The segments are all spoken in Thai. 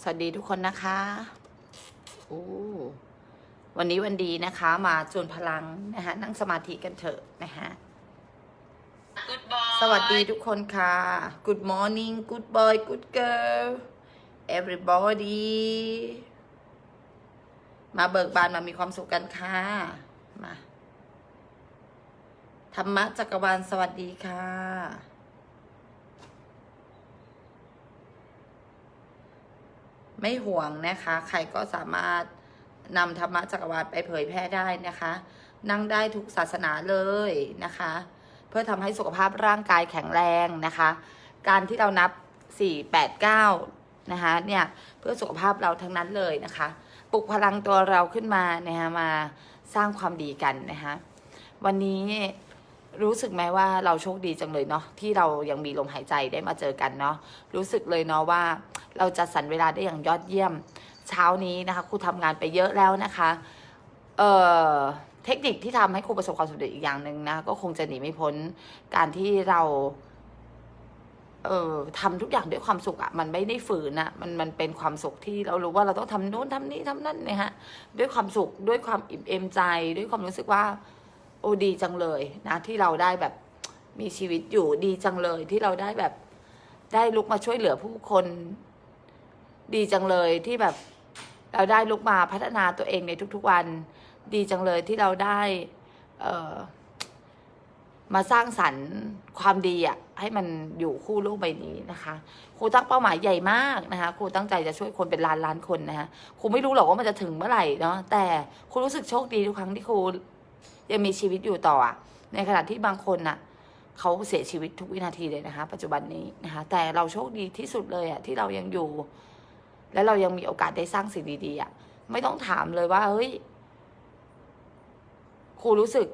สวัสดีทุกคนนะคะโอ้วันนี้วันดีนะคะ มาจวนพลังนะคะนั่งสมาธิกันเถอะนะคะ Good boy สวัสดีทุกคนค่ะ Good morning Good boy Good girl everybody มาเบิกบานมามีความสุขกันค่ะ มาธรรมะจักรวาลสวัสดีค่ะ ไม่ห่วงนะคะ ใครก็สามารถนำธรรมะจักรวาลไปเผยแพร่ได้นะคะ นั่งได้ทุกศาสนาเลยนะคะ เพื่อทำให้สุขภาพร่างกายแข็งแรงนะคะ การที่เรานับ 4 8 9 นะคะเนี่ยเพื่อสุขภาพเราทั้งนั้นเลยนะคะ ปลุกพลังตัวเราขึ้นมานะคะมาสร้างความดีกันนะคะวันนี้รู้สึกไหมว่าเราโชคดีจังเลยเนาะที่เรายังมีลมหายใจได้มาเจอกันเนาะรู้สึกเลยเนาะว่า เราจะสรรเวลาได้อย่างยอดเยี่ยม เช้านี้นะคะครูทำงานไปเยอะแล้วนะคะเอ่อเทคนิคที่ทำให้ครูประสบความสำเร็จอีกอย่างหนึ่งนะก็คงจะหนีไม่พ้นการที่เราเอ่อทำทุกอย่างด้วยความสุขอะมันไม่ได้ฝืนอะมันมันเป็นความสุขที่เรารู้ว่าเราต้องทำนู้นทำนี้ทำนั่นเนี่ยฮะด้วยความสุขด้วยความอิ่มเอมใจ ด้วยความรู้สึกว่า โอ้ดีจังเลยนะที่เราได้แบบมีชีวิตอยู่ดีจังเลยที่เราได้แบบได้ลุกมาช่วยเหลือผู้คน ดีจังเลยที่แบบเราได้ลุกมาพัฒนาตัวเองในทุกๆวัน ดีจังเลยที่เราได้เออมาสร้างสรรค์ความดีอะให้มันอยู่คู่โลกใบนี้นะคะ ครูตั้งเป้าหมายใหญ่มากนะคะครูตั้งใจจะช่วยคนเป็นล้านล้านคนนะคะครูไม่รู้หรอกว่ามันจะถึงเมื่อไหร่เนาะแต่ครูรู้สึกโชคดีทุกครั้งที่ครูยังมีชีวิตอยู่ต่ออในขณะที่บางคนน่ะเขาเสียชีวิตทุกวินาทีเลยนะคะ ปัจจุบันนี้นะคะแต่เราโชคดีที่สุดเลยอะที่เรายังอยู่ และเรายังมีโอกาสได้สร้างสิ่งดีๆอะไม่ต้องถามเลยว่าเฮ้ยครูรู้สึก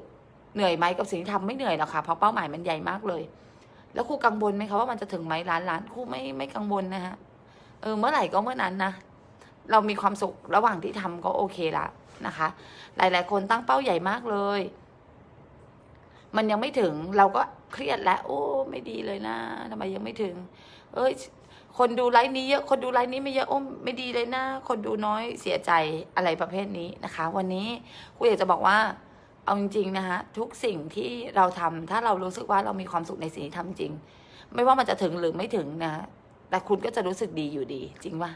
เหนื่อยไหมกับสิ่งที่ทำไม่เหนื่อยหรอกค่ะเพราะเป้าหมายมันใหญ่มากเลย แล้วครูกังวลไหมคะว่ามันจะถึงไหมล้านล้านครูไม่ไม่กังวลนะฮะเออเมื่อไหร่ก็เมื่อนั้นนะเรามีความสุขระหว่างที่ทำก็โอเคละนะคะ หลาย ๆ คนตั้งเป้าใหญ่มากเลย มันยังไม่ถึงเราก็เครียดแล้ว โอ้ ไม่ดีเลยนะทำไมยังไม่ถึง เอ้ย คนดูไลฟ์นี้เยอะ คนดูไลฟ์นี้ไม่เยอะโอ้ไม่ดีเลยนะ คนดูน้อยเสียใจอะไรประเภทนี้นะคะ วันนี้ครูอยากจะบอกว่า เอาจริงๆนะคะทุกสิ่งที่เราทำถ้าเรารู้สึกว่าเรามีความสุขในสิ่งที่ทำจริง ไม่ว่ามันจะถึงหรือไม่ถึงนะแต่คุณก็จะรู้สึกดีอยู่ดี จริงว่า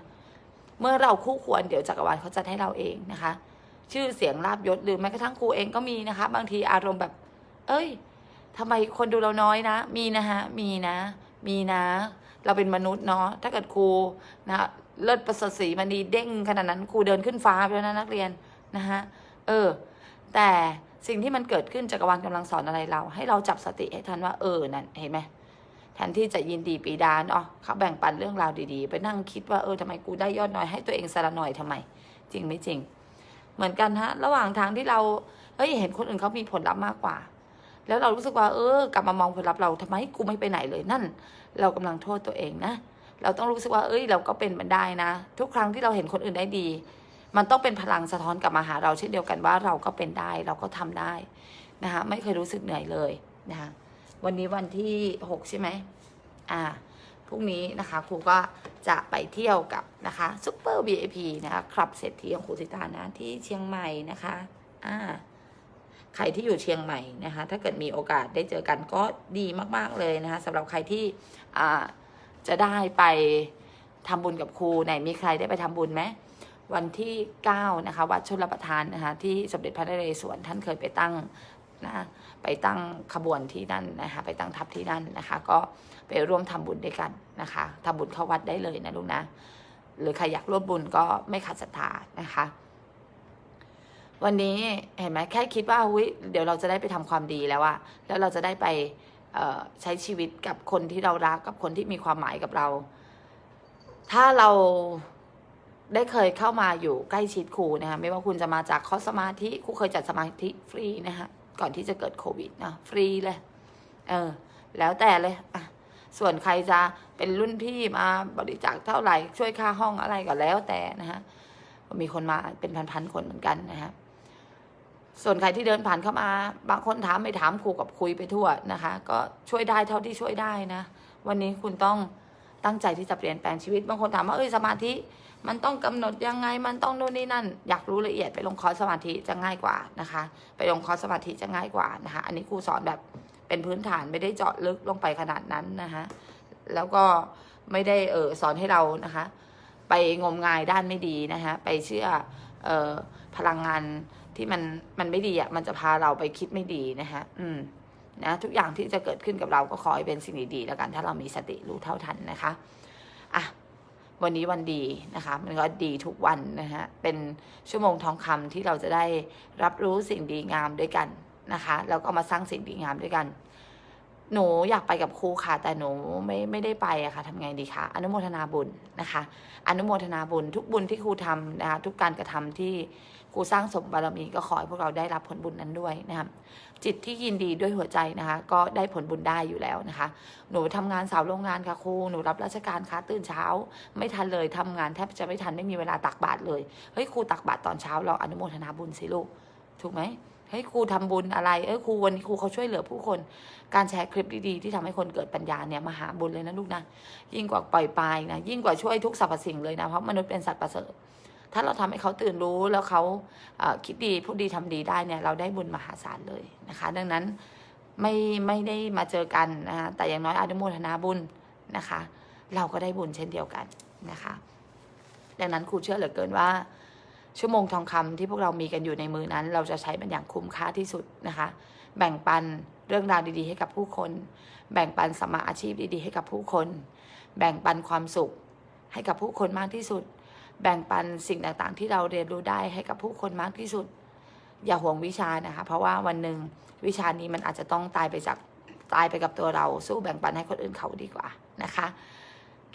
เมื่อเราคู่ควรเดี๋ยวจักรวาลเขาจะให้เราเองนะคะ ชื่อเสียงลาบยศหรือแม้กระทั่งครูเองก็มีนะคะ บางทีอารมณ์แบบ เอ้ยทำไมคนดูเราน้อยนะ มีนะคะมีนะ มีนะ เราเป็นมนุษย์เนาะถ้าเกิดครูนะเลิศประเสริฐศรีมันดีเด้งขนาดนั้นครูเดินขึ้นฟ้าไปแล้วนะนักเรียนนะคะเออ แต่สิ่งที่มันเกิดขึ้นจักรวาลกำลังสอนอะไรเรา ให้เราจับสติให้ทันว่าเออนั่นเห็นไหมแทนที่จะยินดีปีดาเนาะเขาแบ่งปันเรื่องราวดีๆ ไปนั่งคิดว่าเออทำไมกูได้ยอดน้อยให้ตัวเองสละหน่อยทำไม จริงไม่จริง เหมือนกันฮะ ระหว่างทางที่เราเฮ้ยเห็นคนอื่นเขามีผลลัพธ์มากกว่า แล้วเรารู้สึกว่าเออกลับมามองผลลัพธ์เราทำไมกูไม่ไปไหนเลยนั่น เรากำลังโทษตัวเองนะ เราต้องรู้สึกว่า เอ้ย เราก็เป็นมันได้นะ ทุกครั้งที่เราเห็นคนอื่นได้ดี มันต้องเป็นพลังสะท้อนกลับมาหาเราเช่นเดียวกันว่าเราก็เป็นได้เราก็ทำได้นะคะไม่เคยรู้สึกเหนื่อยเลยนะคะวันนี้วันที่หกใช่ไหมอ่าพรุ่งนี้นะคะครูก็จะไปเที่ยวกับนะคะซุปเปอร์ VIP นะคะคลับเศรษฐีของครูสิตานะที่เชียงใหม่นะคะอ่า ใครที่อยู่เชียงใหม่นะคะ ถ้าเกิดมีโอกาสได้เจอกันก็ดีมาก ๆ เลยนะคะสำหรับใครที่จะได้ไปทำบุญกับครูไหนมีใครได้ไปทำบุญไหมวันที่ 9 นะคะ วัดชลประทานนะคะ ที่สมเด็จพระนเรศวรท่านเคยไปตั้งนะไปตั้งขบวนที่นั่นนะคะ ไปตั้งทัพที่นั่นนะคะ ก็ไปร่วมทำบุญด้วยกันนะคะทำบุญเข้าวัดได้เลยนะลูกนะ หรือใครอยากร่วมบุญก็ไม่ขาดศรัทธานะคะ วันนี้เห็นไหมแค่คิดว่าอุ้ยเดี๋ยวเราจะได้ไปทำความดีแล้วอะแล้วเราจะได้ไปใช้ชีวิตกับคนที่เรารักกับคนที่มีความหมายกับเรา ถ้าเราได้เคยเข้ามาอยู่ใกล้ชิดครูนะคะไม่ว่าคุณจะมาจากคอสสมาธิครูเคยจัดสมาธิฟรีนะคะก่อนที่จะเกิดโควิดนะฟรีเลยเออ แล้วแต่เลยอะส่วนใครจะเป็นรุ่นพี่มาบริจาคเท่าไหร่ช่วยค่าห้องอะไรก็แล้วแต่นะฮะมีคนมาเป็นพันๆคนเหมือนกันนะฮะ ส่วนใครที่เดินผ่านเข้ามา บางคนถามไม่ถามครูกับคุยไปทั่วนะคะ ก็ช่วยได้เท่าที่ช่วยได้นะ วันนี้คุณต้องตั้งใจที่จะเปลี่ยนแปลงชีวิต บางคนถามว่าเอ้ยสมาธิ มันต้องกำหนดยังไง มันต้องโน่นนี่นั่น อยากรู้ละเอียดไปลงคอร์สสมาธิจะง่ายกว่านะคะ ไปลงคอร์สสมาธิจะง่ายกว่านะคะ อันนี้ครูสอนแบบเป็นพื้นฐานไม่ได้เจาะลึกลงไปขนาดนั้นนะคะ แล้วก็ไม่ได้เออสอนให้เรานะคะ ไปงมงายด้านไม่ดีนะคะ ไปเชื่อออพลังงาน ที่มันมันไม่ดีอะมันจะพาเราไปคิดไม่ดีนะคะอืมนะทุกอย่างที่จะเกิดขึ้นกับเราก็ขอให้เป็นสิ่งดีๆแล้วกัน ถ้าเรามีสติรู้เท่าทันนะคะอะวันนี้วันดีนะคะ มันก็ดีทุกวันนะคะเป็นชั่วโมงทองคำที่เราจะได้รับรู้สิ่งดีงามด้วยกันนะคะแล้วก็มาสร้างสิ่งดีงามด้วยกัน หนูอยากไปกับครูค่ะ แต่หนูไม่ไม่ได้ไปอะค่ะทำไงดีคะอนุโมทนาบุญนะคะ อนุโมทนาบุญทุกบุญที่ครูทำนะคะทุกการกระทำที่ ครูสร้างสมบารมีก็ขอให้พวกเราได้รับผลบุญนั้นด้วยนะครับจิตที่ยินดีด้วยหัวใจนะคะ ก็ได้ผลบุญได้อยู่แล้วนะคะ หนูทำงานสาวโรงงานค่ะครูหนูรับราชการค่ะตื่นเช้า ไม่ทันเลยทำงานแทบจะไม่ทันไม่มีเวลาตักบาตรเลยเฮ้ยครูตักบาตรตอนเช้าเราอนุโมทนาบุญสิลูกถูกไหมเฮ้ยครูทำบุญอะไร เอ้ยครูวันนี้ครูเขาช่วยเหลือผู้คน การแชร์คลิปดีๆ ที่ทำให้คนเกิดปัญญาเนี่ยมหาบุญเลยนะลูกนะ ยิ่งกว่าปล่อยปลายนะ ยิ่งกว่าช่วยทุกสรรพสิ่งเลยนะ เพราะมนุษย์เป็นสัตว์ประเสริฐ ถ้าเราทำให้เขาตื่นรู้แล้วเขาคิดดีพูดดีทำดีได้เนี่ยเราได้บุญมหาศาลเลยนะคะ ดังนั้นไม่ไม่ได้มาเจอกันนะคะแต่อย่างน้อยอนุโมทนาบุญนะคะ เราก็ได้บุญเช่นเดียวกันนะคะ ดังนั้นครูเชื่อเหลือเกินว่า ชั่วโมงทองคำที่พวกเรามีกันอยู่ในมือนั้น เราจะใช้มันอย่างคุ้มค่าที่สุดนะคะ แบ่งปันเรื่องราวดีๆ ให้กับผู้คน แบ่งปันสมมาอาชีพดีๆ ให้กับผู้คน แบ่งปันความสุขให้กับผู้คนมากที่สุด แบ่งปันสิ่งต่างๆ ที่เราเรียนรู้ได้ให้กับผู้คนมากที่สุด อย่าห่วงวิชานะคะ เพราะว่าวันหนึ่งวิชานี้มันอาจจะต้องตายไปจากตายไปกับตัวเราสู้แบ่งปันให้คนอื่นเขาดีกว่านะคะ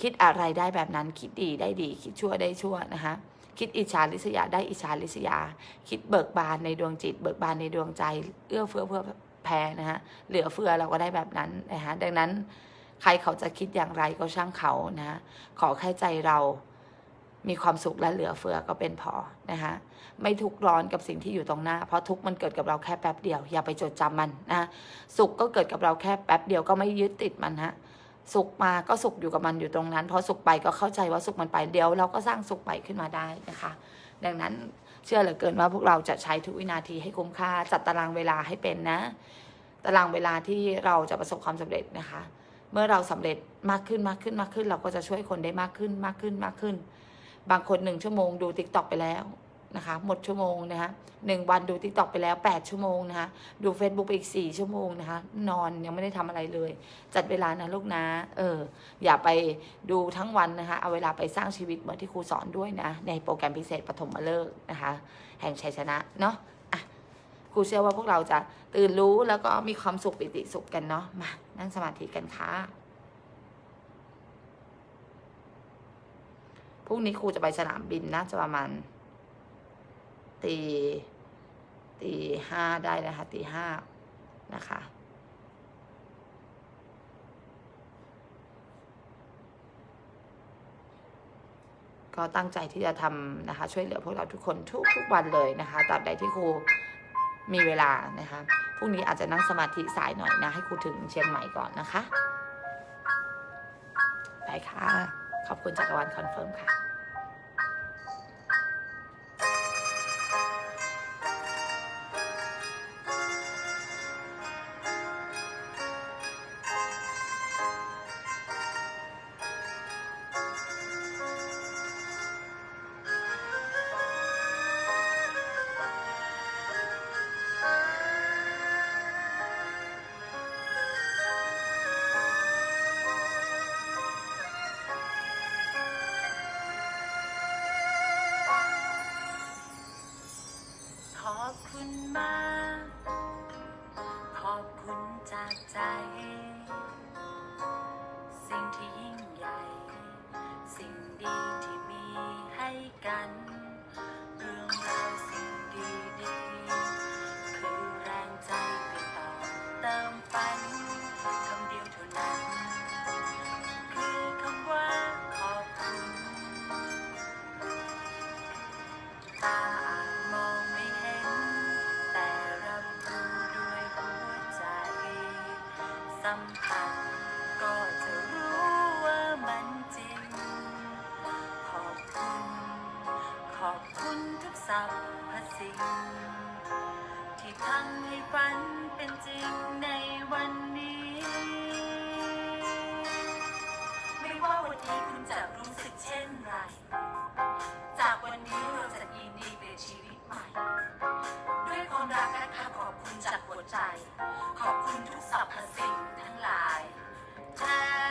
คิดอะไรได้แบบนั้นคิดดีได้ดี คิดชั่วได้ชั่วนะคะคิดอิจฉาริษยาได้อิจฉาริษยา คิดเบิกบานในดวงจิต เบิกบานในดวงใจ เอื้อเฟื้อเพื่อแผ่นะฮะเหลือเฟือเราก็ได้แบบนั้นนะฮะดังนั้นใครเขาจะคิดอย่างไรก็ช่างเขานะะขอแค่ใจเรา มีความสุขและเหลือเฟือก็เป็นพอนะฮะไม่ทุกร้อนกับสิ่งที่อยู่ตรงหน้า เพราะทุกมันเกิดกับเราแค่แป๊บเดียว อย่าไปจดจำมันนะสุขก็เกิดกับเราแค่แป๊บเดียวก็ไม่ยึดติดมันฮะสุขมาก็สุขอยู่กับมันอยู่ตรงนั้นพอสุขไปก็เข้าใจว่าสุขมันไปเดียว เราก็สร้างสุขใหม่ขึ้นมาได้นะคะ ดังนั้นเชื่อเหลือเกินว่าพวกเราจะใช้ทุกวินาทีให้คุ้มค่าจัดตารางเวลาให้เป็นนะ ตารางเวลาที่เราจะประสบความสำเร็จนะคะ เมื่อเราสำเร็จมากขึ้นมากขึ้นมากขึ้น เราก็จะช่วยคนได้มากขึ้นมากขึ้นมากขึ้น บางคนหนึ่งชั่วโมงดูทิกตอกไปแล้วนะคะหมดชั่วโมงนะคะหนึ่งวันดูทิกตอกไปแล้วแปดชั่วโมงนะคะดู Facebook ไปอีกสี่ชั่วโมงนะคะนอนยังไม่ได้ทำอะไรเลย จัดเวลานะลูกนะเอออย่าไปดูทั้งวันนะคะเอาเวลาไปสร้างชีวิตเหมือนที่ครูสอนด้วยนะในโปรแกรมพิเศษปฐมฤกษ์นะคะแห่งชัยชนะเนาะอะครูเชื่อว่าพวกเราจะตื่นรู้แล้วก็มีความสุขปิติสุขกันเนาะมานั่งสมาธิกันค่ะ พรุ่งนี้ครูจะไปสนามบินนะจะประมาณตีตีห้าได้นะคะตีห้านะคะก็ตั้งใจที่จะทำนะคะ ช่วยเหลือพวกเราทุกคนทุกทุกวันเลยนะคะตราบใดที่ครูมีเวลานะคะพรุ่งนี้อาจจะนั่งสมาธิสายหน่อยนะ ให้ครูถึงเชียงใหม่ก่อนนะคะ ไปค่ะ ขอบคุณจักรวาลคอนเฟิร์มค่ะ จะรู้สึกเช่นไร จากวันนี้เราจะยินดีเป็นชีวิตใหม่ ด้วยความรักนะคะขอบคุณจากหัวใจ ขอบคุณทุกสรรพสิ่งทั้งหลายแทน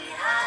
see how.